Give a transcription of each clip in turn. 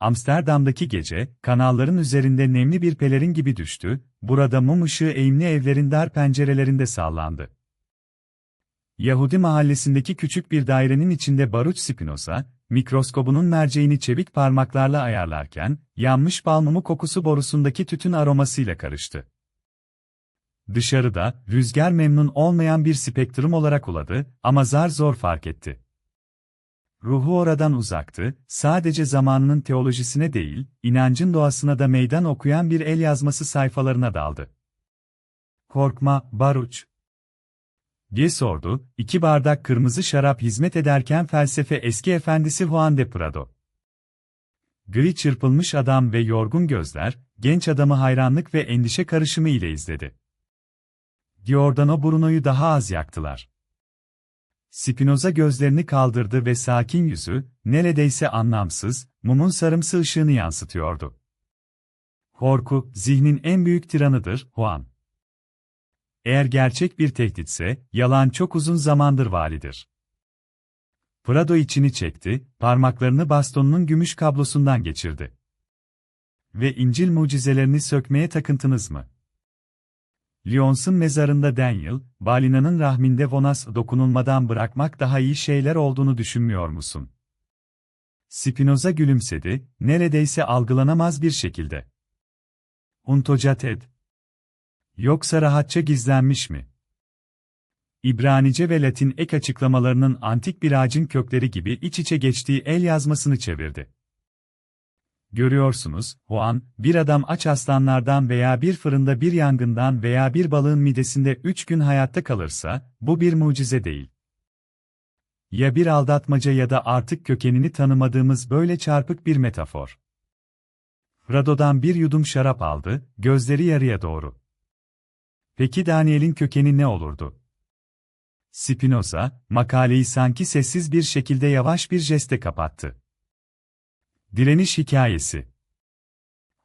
Amsterdam'daki gece, kanalların üzerinde nemli bir pelerin gibi düştü, burada mum ışığı eğimli evlerin dar pencerelerinde sallandı. Yahudi mahallesindeki küçük bir dairenin içinde Baruch Spinoza, mikroskobunun merceğini çevik parmaklarla ayarlarken, yanmış bal mumu kokusu borusundaki tütün aromasıyla karıştı. Dışarıda, rüzgar memnun olmayan bir spektrum olarak uladı ama zar zor fark etti. Ruhu oradan uzaktı, sadece zamanının teolojisine değil, inancın doğasına da meydan okuyan bir el yazması sayfalarına daldı. Korkma, Baruch. diye sordu, iki bardak kırmızı şarap hizmet ederken felsefe eski efendisi Juan de Prado. Gri çırpılmış adam ve yorgun gözler, genç adamı hayranlık ve endişe karışımı ile izledi. Giordano Bruno'yu daha az yaktılar. Spinoza gözlerini kaldırdı ve sakin yüzü, neredeyse anlamsız, mumun sarımsı ışığını yansıtıyordu. Korku, zihnin en büyük tiranıdır, Juan. Eğer gerçek bir tehditse, yalan çok uzun zamandır validir. Prado içini çekti, parmaklarını bastonunun gümüş kablosundan geçirdi. Ve İncil mucizelerini sökmeye takıntınız mı? Lyons'un mezarında Daniel, Balina'nın rahminde Vonas dokunulmadan bırakmak daha iyi şeyler olduğunu düşünmüyor musun? Spinoza gülümsedi, neredeyse algılanamaz bir şekilde. Untocated. Yoksa rahatça gizlenmiş mi? İbranice ve Latin ek açıklamalarının antik bir ağacın kökleri gibi iç içe geçtiği el yazmasını çevirdi. Görüyorsunuz, Juan, bir adam aç aslanlardan veya bir fırında bir yangından veya bir balığın midesinde üç gün hayatta kalırsa, bu bir mucize değil. Ya bir aldatmaca ya da artık kökenini tanımadığımız böyle çarpık bir metafor. Rado'dan bir yudum şarap aldı, gözleri yarıya doğru. Peki Daniel'in kökeni ne olurdu? Spinoza, makaleyi sanki sessiz bir şekilde yavaş bir jeste kapattı. Direniş hikayesi.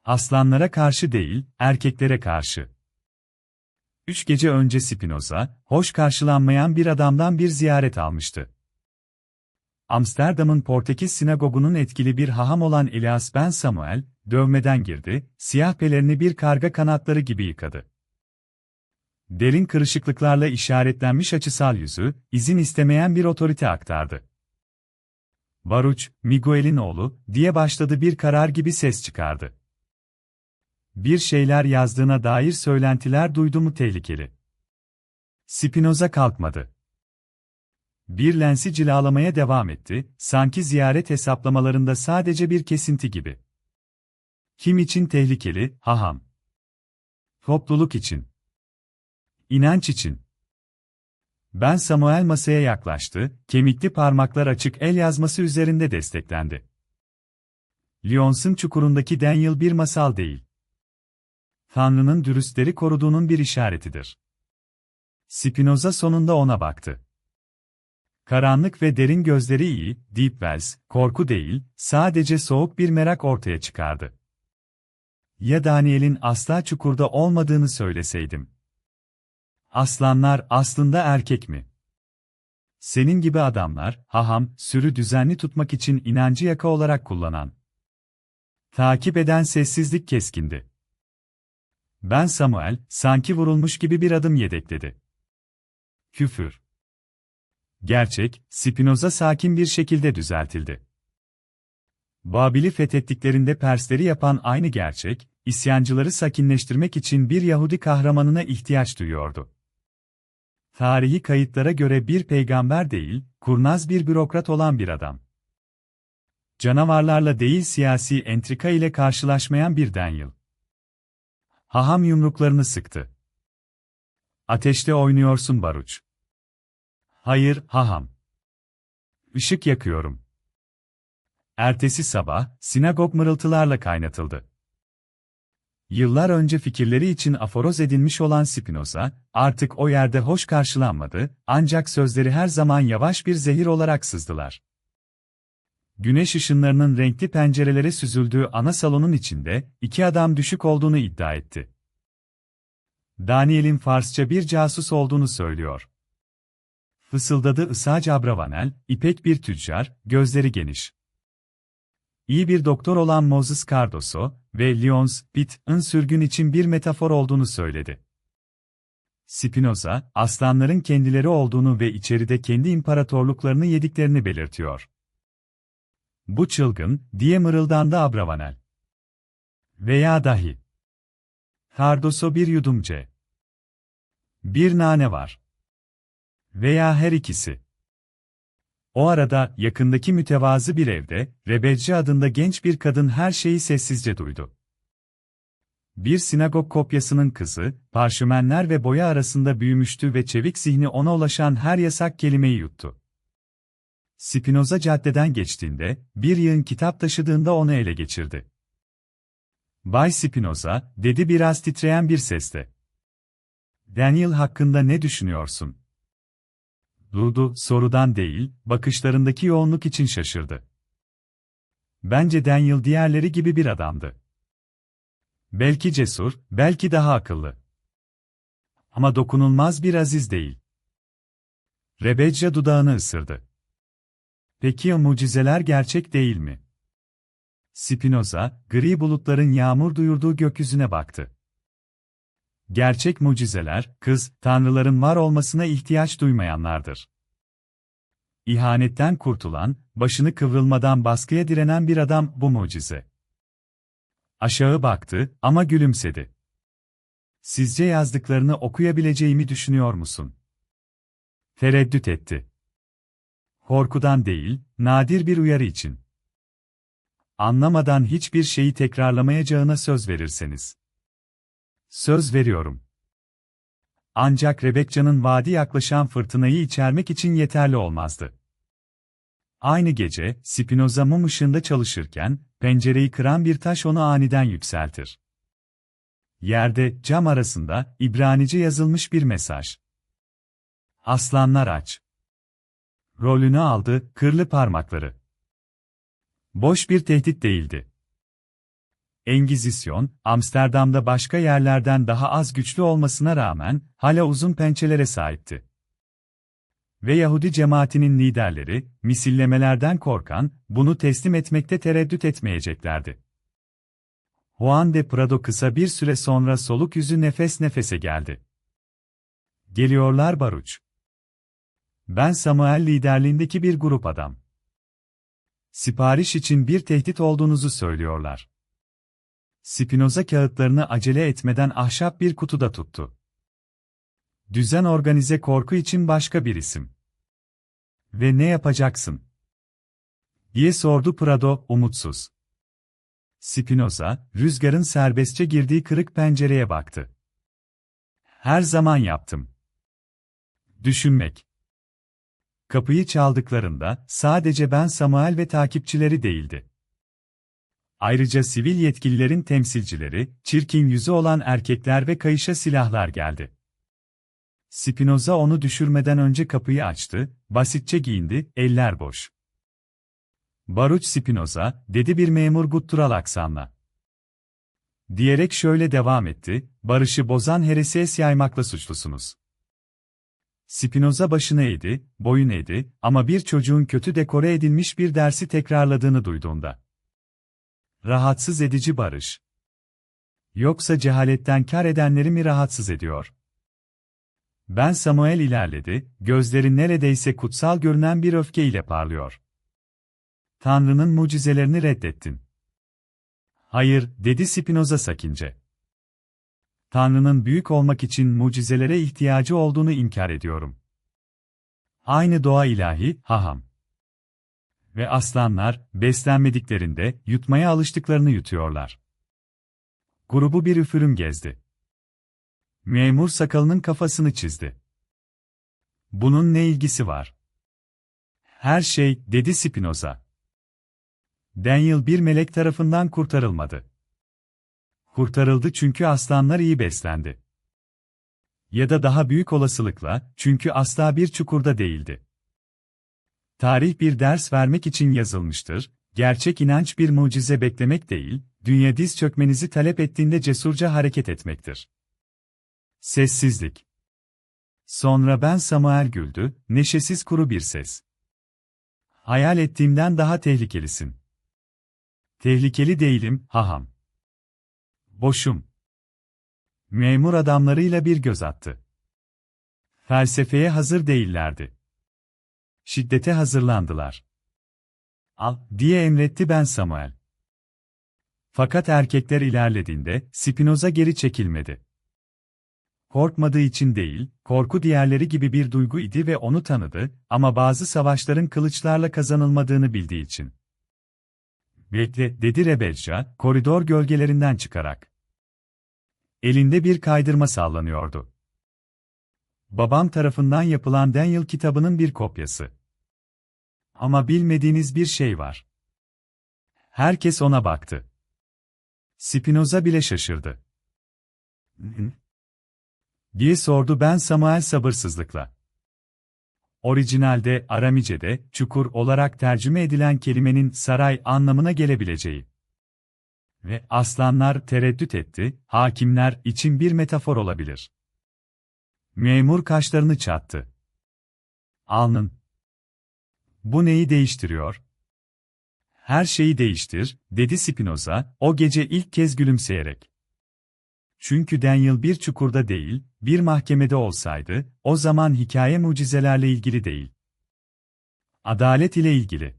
Aslanlara karşı değil, erkeklere karşı. Üç gece önce Spinoza, hoş karşılanmayan bir adamdan bir ziyaret almıştı. Amsterdam'ın Portekiz sinagogunun etkili bir haham olan Elias Ben Samuel, dövmeden girdi, siyah pelerini bir karga kanatları gibi yıkadı. Derin kırışıklıklarla işaretlenmiş açısal yüzü, izin istemeyen bir otorite aktardı. Baruch, Miguel'in oğlu, diye başladı bir karar gibi ses çıkardı. Bir şeyler yazdığına dair söylentiler duydu mu tehlikeli. Spinoza kalkmadı. Bir lensi cilalamaya devam etti, sanki ziyaret hesaplamalarında sadece bir kesinti gibi. Kim için tehlikeli, haham? Topluluk için. İnanç için. Ben Samuel masaya yaklaştı, kemikli parmaklar açık el yazması üzerinde desteklendi. Lyons'un çukurundaki Daniel bir masal değil. Tanrı'nın dürüstleri koruduğunun bir işaretidir. Spinoza sonunda ona baktı. Karanlık ve derin gözleri iyi, Deep Wells, korku değil, sadece soğuk bir merak ortaya çıkardı. Ya Daniel'in asla çukurda olmadığını söyleseydim. Aslanlar aslında erkek mi? Senin gibi adamlar, haham, sürü düzenli tutmak için inancı yaka olarak kullanan. Takip eden sessizlik keskindi. Ben Samuel, sanki vurulmuş gibi bir adım yedekledi. Küfür. Gerçek, Spinoza sakin bir şekilde düzeltildi. Babil'i fethettiklerinde Persleri yapan aynı gerçek, isyancıları sakinleştirmek için bir Yahudi kahramanına ihtiyaç duyuyordu tarihi kayıtlara göre bir peygamber değil, kurnaz bir bürokrat olan bir adam. Canavarlarla değil siyasi entrika ile karşılaşmayan bir Daniel. Haham yumruklarını sıktı. Ateşte oynuyorsun Baruç. Hayır, haham. Işık yakıyorum. Ertesi sabah, sinagog mırıltılarla kaynatıldı. Yıllar önce fikirleri için aforoz edilmiş olan Spinoza, artık o yerde hoş karşılanmadı, ancak sözleri her zaman yavaş bir zehir olarak sızdılar. Güneş ışınlarının renkli pencerelere süzüldüğü ana salonun içinde, iki adam düşük olduğunu iddia etti. Daniel'in Farsça bir casus olduğunu söylüyor. Fısıldadı Isac Abravanel, ipek bir tüccar, gözleri geniş. iyi bir doktor olan Moses Cardoso ve Lyons Pitt'in sürgün için bir metafor olduğunu söyledi. Spinoza, aslanların kendileri olduğunu ve içeride kendi imparatorluklarını yediklerini belirtiyor. Bu çılgın, diye mırıldandı Abravanel. Veya dahi. Cardoso bir yudumce. Bir nane var. Veya her ikisi. O arada, yakındaki mütevazı bir evde, Rebecca adında genç bir kadın her şeyi sessizce duydu. Bir sinagog kopyasının kızı, parşömenler ve boya arasında büyümüştü ve çevik zihni ona ulaşan her yasak kelimeyi yuttu. Spinoza caddeden geçtiğinde, bir yığın kitap taşıdığında onu ele geçirdi. Bay Spinoza, dedi biraz titreyen bir sesle. Daniel hakkında ne düşünüyorsun? Durdu, sorudan değil, bakışlarındaki yoğunluk için şaşırdı. Bence Daniel diğerleri gibi bir adamdı. Belki cesur, belki daha akıllı. Ama dokunulmaz bir aziz değil. Rebecca dudağını ısırdı. Peki o mucizeler gerçek değil mi? Spinoza, gri bulutların yağmur duyurduğu gökyüzüne baktı. Gerçek mucizeler, kız, tanrıların var olmasına ihtiyaç duymayanlardır. İhanetten kurtulan, başını kıvrılmadan baskıya direnen bir adam bu mucize. Aşağı baktı ama gülümsedi. Sizce yazdıklarını okuyabileceğimi düşünüyor musun? Tereddüt etti. Korkudan değil, nadir bir uyarı için. Anlamadan hiçbir şeyi tekrarlamayacağına söz verirseniz. Söz veriyorum. Ancak Rebecca'nın vaadi yaklaşan fırtınayı içermek için yeterli olmazdı. Aynı gece, Spinoza mum ışığında çalışırken, pencereyi kıran bir taş onu aniden yükseltir. Yerde, cam arasında, İbranice yazılmış bir mesaj. Aslanlar aç. Rolünü aldı, kırlı parmakları. Boş bir tehdit değildi. Engizisyon, Amsterdam'da başka yerlerden daha az güçlü olmasına rağmen, hala uzun pençelere sahipti. Ve Yahudi cemaatinin liderleri, misillemelerden korkan, bunu teslim etmekte tereddüt etmeyeceklerdi. Juan de Prado kısa bir süre sonra soluk yüzü nefes nefese geldi. Geliyorlar Baruç. Ben Samuel liderliğindeki bir grup adam. Sipariş için bir tehdit olduğunuzu söylüyorlar. Spinoza kağıtlarını acele etmeden ahşap bir kutuda tuttu. Düzen organize korku için başka bir isim. Ve ne yapacaksın? diye sordu Prado, umutsuz. Spinoza, rüzgarın serbestçe girdiği kırık pencereye baktı. Her zaman yaptım. Düşünmek. Kapıyı çaldıklarında, sadece ben Samuel ve takipçileri değildi. Ayrıca sivil yetkililerin temsilcileri, çirkin yüzü olan erkekler ve kayışa silahlar geldi. Spinoza onu düşürmeden önce kapıyı açtı, basitçe giyindi, eller boş. Baruch Spinoza, dedi bir memur guttural aksanla. Diyerek şöyle devam etti, barışı bozan heresies yaymakla suçlusunuz. Spinoza başını eğdi, boyun eğdi ama bir çocuğun kötü dekore edilmiş bir dersi tekrarladığını duyduğunda. Rahatsız edici barış. Yoksa cehaletten kar edenleri mi rahatsız ediyor? Ben Samuel ilerledi, gözleri neredeyse kutsal görünen bir öfke ile parlıyor. Tanrı'nın mucizelerini reddettin. Hayır, dedi Spinoza sakince. Tanrı'nın büyük olmak için mucizelere ihtiyacı olduğunu inkar ediyorum. Aynı doğa ilahi, haham. Ve aslanlar, beslenmediklerinde, yutmaya alıştıklarını yutuyorlar. Grubu bir üfürüm gezdi. Memur sakalının kafasını çizdi. Bunun ne ilgisi var? Her şey, dedi Spinoza. Daniel bir melek tarafından kurtarılmadı. Kurtarıldı çünkü aslanlar iyi beslendi. Ya da daha büyük olasılıkla, çünkü asla bir çukurda değildi. Tarih bir ders vermek için yazılmıştır, gerçek inanç bir mucize beklemek değil, dünya diz çökmenizi talep ettiğinde cesurca hareket etmektir. Sessizlik. Sonra ben Samuel güldü, neşesiz kuru bir ses. Hayal ettiğimden daha tehlikelisin. Tehlikeli değilim, haham. Boşum. Memur adamlarıyla bir göz attı. Felsefeye hazır değillerdi. Şiddete hazırlandılar. Al, diye emretti ben Samuel. Fakat erkekler ilerlediğinde, Spinoza geri çekilmedi. Korkmadığı için değil, korku diğerleri gibi bir duygu idi ve onu tanıdı, ama bazı savaşların kılıçlarla kazanılmadığını bildiği için. Bekle, dedi Rebecca, koridor gölgelerinden çıkarak. Elinde bir kaydırma sallanıyordu. Babam tarafından yapılan Daniel kitabının bir kopyası. Ama bilmediğiniz bir şey var. Herkes ona baktı. Spinoza bile şaşırdı. diye sordu ben Samuel sabırsızlıkla. Orijinalde Aramice'de çukur olarak tercüme edilen kelimenin saray anlamına gelebileceği. Ve aslanlar tereddüt etti, hakimler için bir metafor olabilir. Memur kaşlarını çattı. Alnın. Bu neyi değiştiriyor? Her şeyi değiştir, dedi Spinoza, o gece ilk kez gülümseyerek. Çünkü Daniel bir çukurda değil, bir mahkemede olsaydı, o zaman hikaye mucizelerle ilgili değil. Adalet ile ilgili.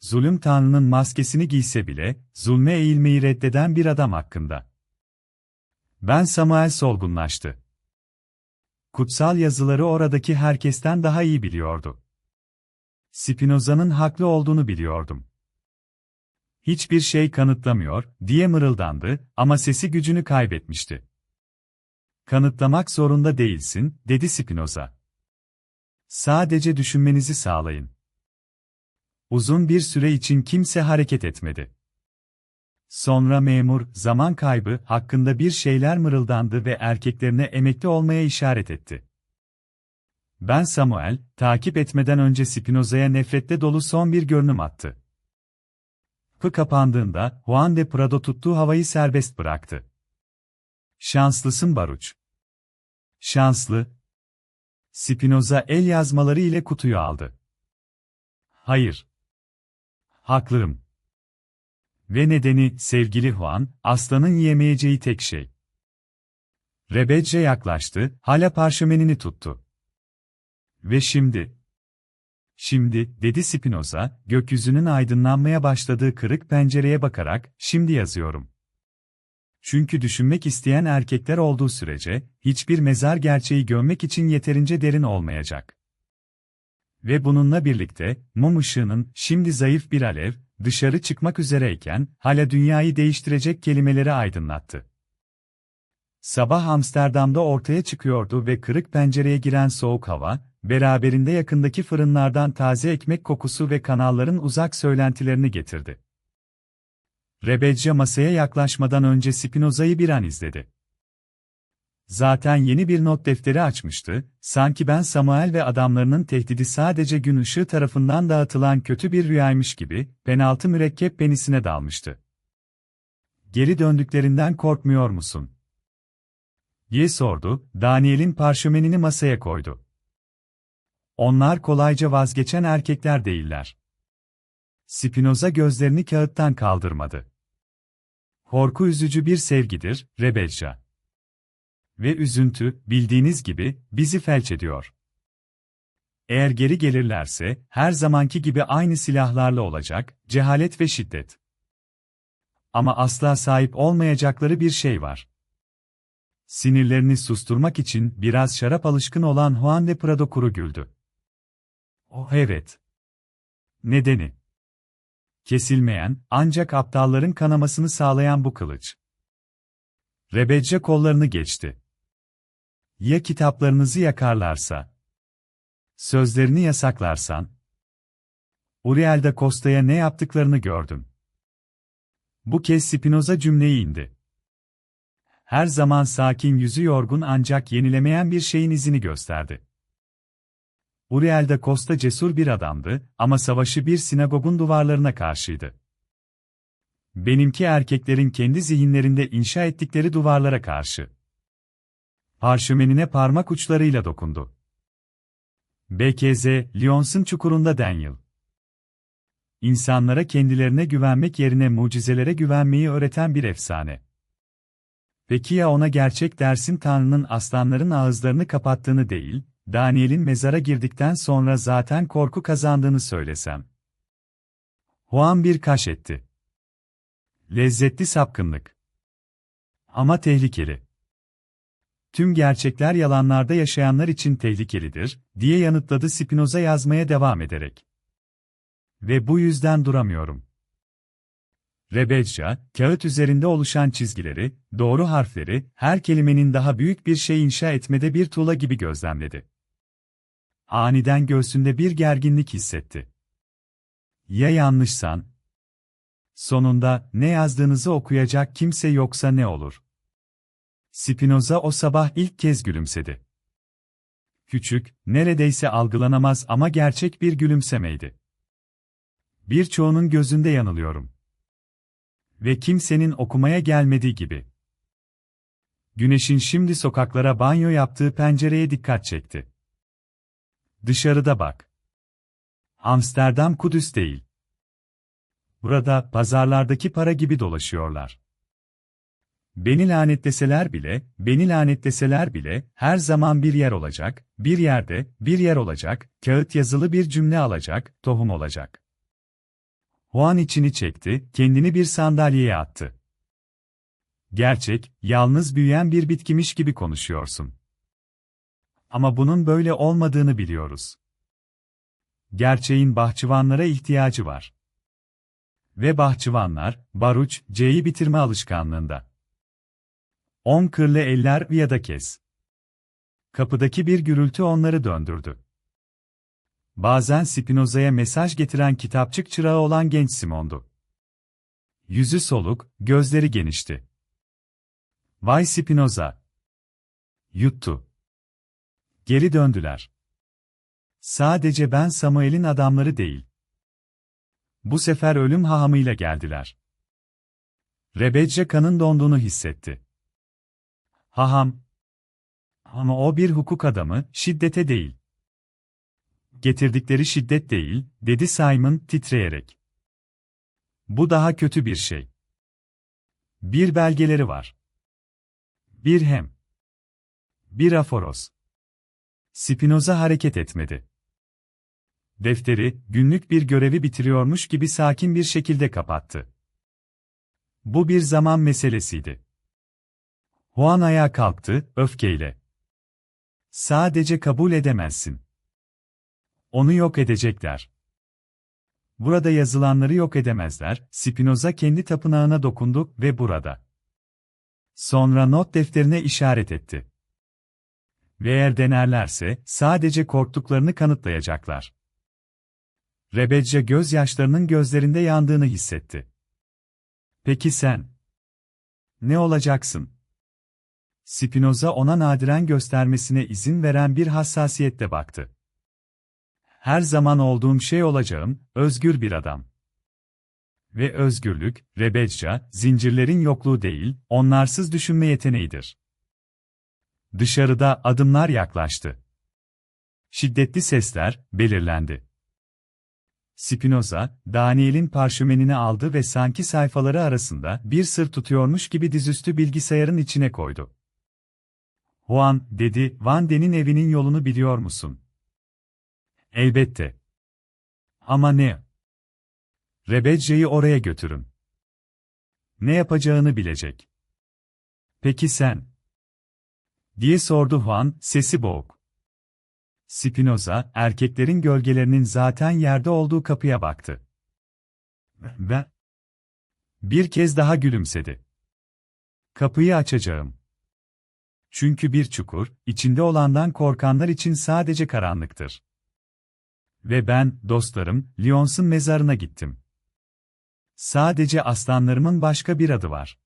Zulüm Tanrı'nın maskesini giyse bile, zulme eğilmeyi reddeden bir adam hakkında. Ben Samuel solgunlaştı. Kutsal yazıları oradaki herkesten daha iyi biliyordu. Spinoza'nın haklı olduğunu biliyordum. Hiçbir şey kanıtlamıyor, diye mırıldandı ama sesi gücünü kaybetmişti. Kanıtlamak zorunda değilsin, dedi Spinoza. Sadece düşünmenizi sağlayın. Uzun bir süre için kimse hareket etmedi. Sonra memur, zaman kaybı hakkında bir şeyler mırıldandı ve erkeklerine emekli olmaya işaret etti. Ben Samuel, takip etmeden önce Spinoza'ya nefrette dolu son bir görünüm attı. Kapı kapandığında, Juan de Prado tuttuğu havayı serbest bıraktı. Şanslısın Baruç. Şanslı. Spinoza el yazmaları ile kutuyu aldı. Hayır. Haklıyım. Ve nedeni, sevgili Juan, aslanın yiyemeyeceği tek şey. Rebecca yaklaştı, hala parşömenini tuttu. Ve şimdi, Şimdi, dedi Spinoza, gökyüzünün aydınlanmaya başladığı kırık pencereye bakarak, şimdi yazıyorum. Çünkü düşünmek isteyen erkekler olduğu sürece, hiçbir mezar gerçeği gömmek için yeterince derin olmayacak. Ve bununla birlikte, mum ışığının, şimdi zayıf bir alev, dışarı çıkmak üzereyken, hala dünyayı değiştirecek kelimeleri aydınlattı. Sabah Amsterdam'da ortaya çıkıyordu ve kırık pencereye giren soğuk hava, beraberinde yakındaki fırınlardan taze ekmek kokusu ve kanalların uzak söylentilerini getirdi. Rebecca masaya yaklaşmadan önce Spinoza'yı bir an izledi. Zaten yeni bir not defteri açmıştı, sanki ben Samuel ve adamlarının tehdidi sadece gün ışığı tarafından dağıtılan kötü bir rüyaymış gibi, penaltı mürekkep penisine dalmıştı. Geri döndüklerinden korkmuyor musun? diye sordu, Daniel'in parşömenini masaya koydu. Onlar kolayca vazgeçen erkekler değiller. Spinoza gözlerini kağıttan kaldırmadı. Korku üzücü bir sevgidir, Rebecca. Ve üzüntü, bildiğiniz gibi, bizi felç ediyor. Eğer geri gelirlerse, her zamanki gibi aynı silahlarla olacak, cehalet ve şiddet. Ama asla sahip olmayacakları bir şey var. Sinirlerini susturmak için biraz şarap alışkın olan Juan de Prado kuru güldü. Oh evet. Nedeni. Kesilmeyen, ancak aptalların kanamasını sağlayan bu kılıç. Rebecca kollarını geçti. Ya kitaplarınızı yakarlarsa? Sözlerini yasaklarsan? Uriel de Costa'ya ne yaptıklarını gördüm. Bu kez Spinoza cümleyi indi. Her zaman sakin yüzü yorgun ancak yenilemeyen bir şeyin izini gösterdi. Uriel de Costa cesur bir adamdı ama savaşı bir sinagogun duvarlarına karşıydı. Benimki erkeklerin kendi zihinlerinde inşa ettikleri duvarlara karşı. Parşömenine parmak uçlarıyla dokundu. BKZ, Lyons'un çukurunda Daniel. insanlara kendilerine güvenmek yerine mucizelere güvenmeyi öğreten bir efsane. Peki ya ona gerçek dersin Tanrı'nın aslanların ağızlarını kapattığını değil, Daniel'in mezara girdikten sonra zaten korku kazandığını söylesem? Juan bir kaş etti. Lezzetli sapkınlık. Ama tehlikeli. Tüm gerçekler yalanlarda yaşayanlar için tehlikelidir, diye yanıtladı Spinoza yazmaya devam ederek. Ve bu yüzden duramıyorum. Rebecca, kağıt üzerinde oluşan çizgileri, doğru harfleri, her kelimenin daha büyük bir şey inşa etmede bir tuğla gibi gözlemledi. Aniden göğsünde bir gerginlik hissetti. Ya yanlışsan? Sonunda, ne yazdığınızı okuyacak kimse yoksa ne olur? Spinoza o sabah ilk kez gülümsedi. Küçük, neredeyse algılanamaz ama gerçek bir gülümsemeydi. Birçoğunun gözünde yanılıyorum. Ve kimsenin okumaya gelmediği gibi. Güneşin şimdi sokaklara banyo yaptığı pencereye dikkat çekti. Dışarıda bak. Amsterdam Kudüs değil. Burada pazarlardaki para gibi dolaşıyorlar. Beni lanetleseler bile, beni lanetleseler bile, her zaman bir yer olacak, bir yerde, bir yer olacak, kağıt yazılı bir cümle alacak, tohum olacak. Juan içini çekti, kendini bir sandalyeye attı. Gerçek, yalnız büyüyen bir bitkimiş gibi konuşuyorsun. Ama bunun böyle olmadığını biliyoruz. Gerçeğin bahçıvanlara ihtiyacı var. Ve bahçıvanlar, Baruç, C'yi bitirme alışkanlığında. On kırlı eller ya da kes. Kapıdaki bir gürültü onları döndürdü. Bazen Spinoza'ya mesaj getiren kitapçık çırağı olan genç Simon'du. Yüzü soluk, gözleri genişti. Vay Spinoza! Yuttu. Geri döndüler. Sadece ben Samuel'in adamları değil. Bu sefer ölüm hahamıyla geldiler. Rebecca kanın donduğunu hissetti. Haham. Ama o bir hukuk adamı, şiddete değil. Getirdikleri şiddet değil, dedi Simon titreyerek. Bu daha kötü bir şey. Bir belgeleri var. Bir hem. Bir aforos. Spinoza hareket etmedi. Defteri, günlük bir görevi bitiriyormuş gibi sakin bir şekilde kapattı. Bu bir zaman meselesiydi. Juan ayağa kalktı, öfkeyle. Sadece kabul edemezsin. Onu yok edecekler. Burada yazılanları yok edemezler, Spinoza kendi tapınağına dokundu ve burada. Sonra not defterine işaret etti. Ve eğer denerlerse, sadece korktuklarını kanıtlayacaklar. Rebecca gözyaşlarının gözlerinde yandığını hissetti. Peki sen? Ne olacaksın? Spinoza ona nadiren göstermesine izin veren bir hassasiyetle baktı. Her zaman olduğum şey olacağım, özgür bir adam. Ve özgürlük, Rebecca, zincirlerin yokluğu değil, onlarsız düşünme yeteneğidir. Dışarıda adımlar yaklaştı. Şiddetli sesler belirlendi. Spinoza, Daniel'in parşömenini aldı ve sanki sayfaları arasında bir sır tutuyormuş gibi dizüstü bilgisayarın içine koydu. Juan, dedi, Van Den'in evinin yolunu biliyor musun? Elbette. Ama ne? Rebecca'yı oraya götürün. Ne yapacağını bilecek. Peki sen? diye sordu Juan, sesi boğuk. Spinoza, erkeklerin gölgelerinin zaten yerde olduğu kapıya baktı. Ve bir kez daha gülümsedi. Kapıyı açacağım. Çünkü bir çukur, içinde olandan korkanlar için sadece karanlıktır. Ve ben, dostlarım, Lyons'un mezarına gittim. Sadece aslanlarımın başka bir adı var.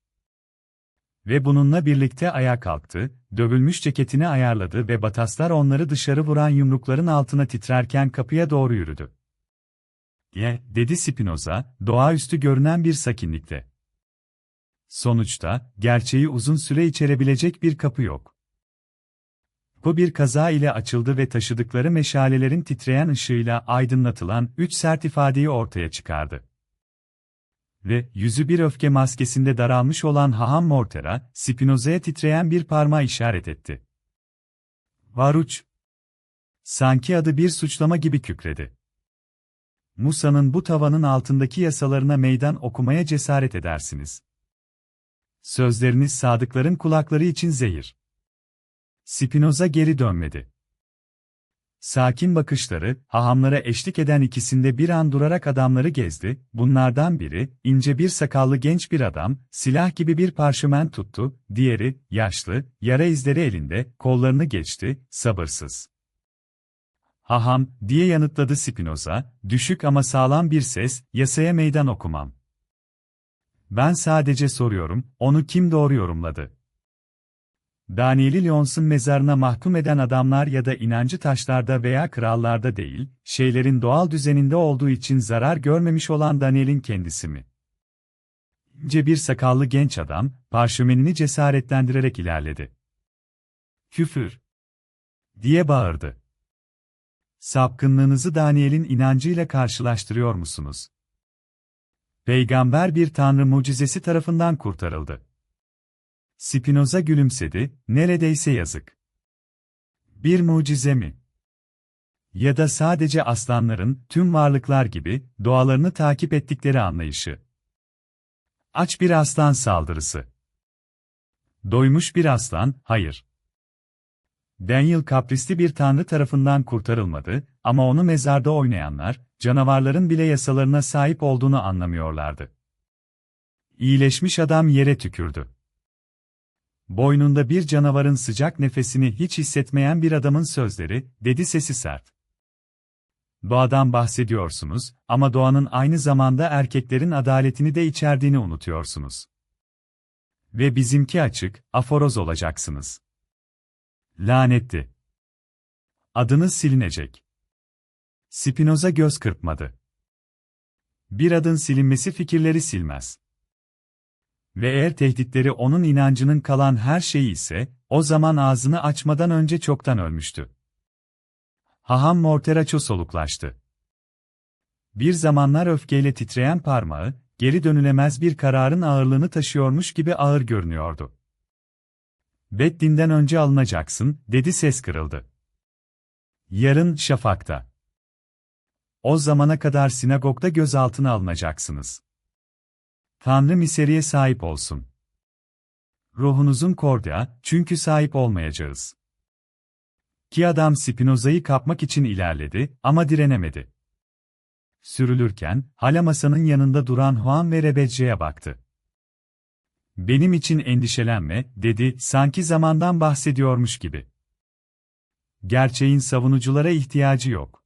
Ve bununla birlikte ayağa kalktı, dövülmüş ceketini ayarladı ve bataslar onları dışarı vuran yumrukların altına titrerken kapıya doğru yürüdü. Ye, dedi Spinoza, doğaüstü görünen bir sakinlikte. Sonuçta, gerçeği uzun süre içerebilecek bir kapı yok. Bu bir kaza ile açıldı ve taşıdıkları meşalelerin titreyen ışığıyla aydınlatılan üç sert ifadeyi ortaya çıkardı. Ve, yüzü bir öfke maskesinde daralmış olan Haham Mortera, Spinoza'ya titreyen bir parmağı işaret etti. Varuç. Sanki adı bir suçlama gibi kükredi. Musa'nın bu tavanın altındaki yasalarına meydan okumaya cesaret edersiniz. Sözleriniz sadıkların kulakları için zehir. Spinoza geri dönmedi. Sakin bakışları, hahamlara eşlik eden ikisinde bir an durarak adamları gezdi, bunlardan biri, ince bir sakallı genç bir adam, silah gibi bir parşömen tuttu, diğeri, yaşlı, yara izleri elinde, kollarını geçti, sabırsız. Haham, diye yanıtladı Spinoza, düşük ama sağlam bir ses, yasaya meydan okumam. Ben sadece soruyorum, onu kim doğru yorumladı? Daniel'i Lyons'un mezarına mahkum eden adamlar ya da inancı taşlarda veya krallarda değil, şeylerin doğal düzeninde olduğu için zarar görmemiş olan Daniel'in kendisi mi? İnce bir sakallı genç adam, parşömenini cesaretlendirerek ilerledi. Küfür! diye bağırdı. Sapkınlığınızı Daniel'in inancıyla karşılaştırıyor musunuz? Peygamber bir tanrı mucizesi tarafından kurtarıldı. Spinoza gülümsedi, neredeyse yazık. Bir mucize mi? Ya da sadece aslanların, tüm varlıklar gibi, doğalarını takip ettikleri anlayışı. Aç bir aslan saldırısı. Doymuş bir aslan, hayır. Daniel kaprisli bir tanrı tarafından kurtarılmadı ama onu mezarda oynayanlar, canavarların bile yasalarına sahip olduğunu anlamıyorlardı. İyileşmiş adam yere tükürdü. Boynunda bir canavarın sıcak nefesini hiç hissetmeyen bir adamın sözleri, dedi sesi sert. Doğadan bahsediyorsunuz ama doğanın aynı zamanda erkeklerin adaletini de içerdiğini unutuyorsunuz. Ve bizimki açık, aforoz olacaksınız. Lanetti. Adınız silinecek. Spinoza göz kırpmadı. Bir adın silinmesi fikirleri silmez. Ve eğer tehditleri onun inancının kalan her şeyi ise, o zaman ağzını açmadan önce çoktan ölmüştü. Haham Morteraço soluklaştı. Bir zamanlar öfkeyle titreyen parmağı, geri dönülemez bir kararın ağırlığını taşıyormuş gibi ağır görünüyordu. Beddinden önce alınacaksın, dedi ses kırıldı. Yarın şafakta. O zamana kadar sinagogda gözaltına alınacaksınız. Tanrı miseriye sahip olsun. Ruhunuzun korda, çünkü sahip olmayacağız. Ki adam Spinoza'yı kapmak için ilerledi ama direnemedi. Sürülürken, hala masanın yanında duran Juan ve Rebecce'ye baktı. Benim için endişelenme, dedi, sanki zamandan bahsediyormuş gibi. Gerçeğin savunuculara ihtiyacı yok.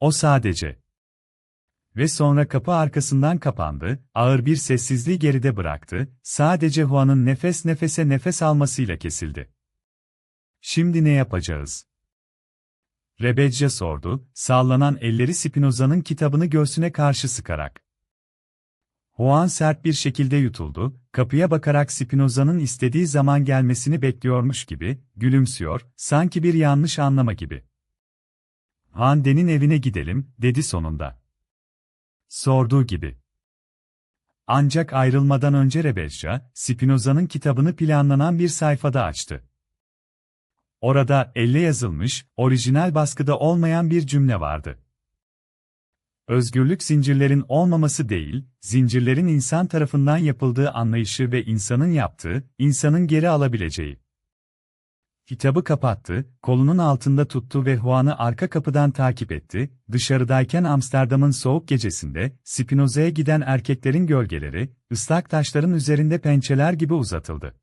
O sadece ve sonra kapı arkasından kapandı, ağır bir sessizliği geride bıraktı, sadece Juan'ın nefes nefese nefes almasıyla kesildi. Şimdi ne yapacağız? Rebecca sordu, sallanan elleri Spinoza'nın kitabını göğsüne karşı sıkarak. Juan sert bir şekilde yutuldu, kapıya bakarak Spinoza'nın istediği zaman gelmesini bekliyormuş gibi, gülümsüyor, sanki bir yanlış anlama gibi. Hande'nin evine gidelim, dedi sonunda. Sorduğu gibi. Ancak ayrılmadan önce Rebecca, Spinoza'nın kitabını planlanan bir sayfada açtı. Orada elle yazılmış, orijinal baskıda olmayan bir cümle vardı. Özgürlük zincirlerin olmaması değil, zincirlerin insan tarafından yapıldığı anlayışı ve insanın yaptığı, insanın geri alabileceği. Kitabı kapattı, kolunun altında tuttu ve Juan'ı arka kapıdan takip etti. Dışarıdayken Amsterdam'ın soğuk gecesinde, Spinoza'ya giden erkeklerin gölgeleri, ıslak taşların üzerinde pençeler gibi uzatıldı.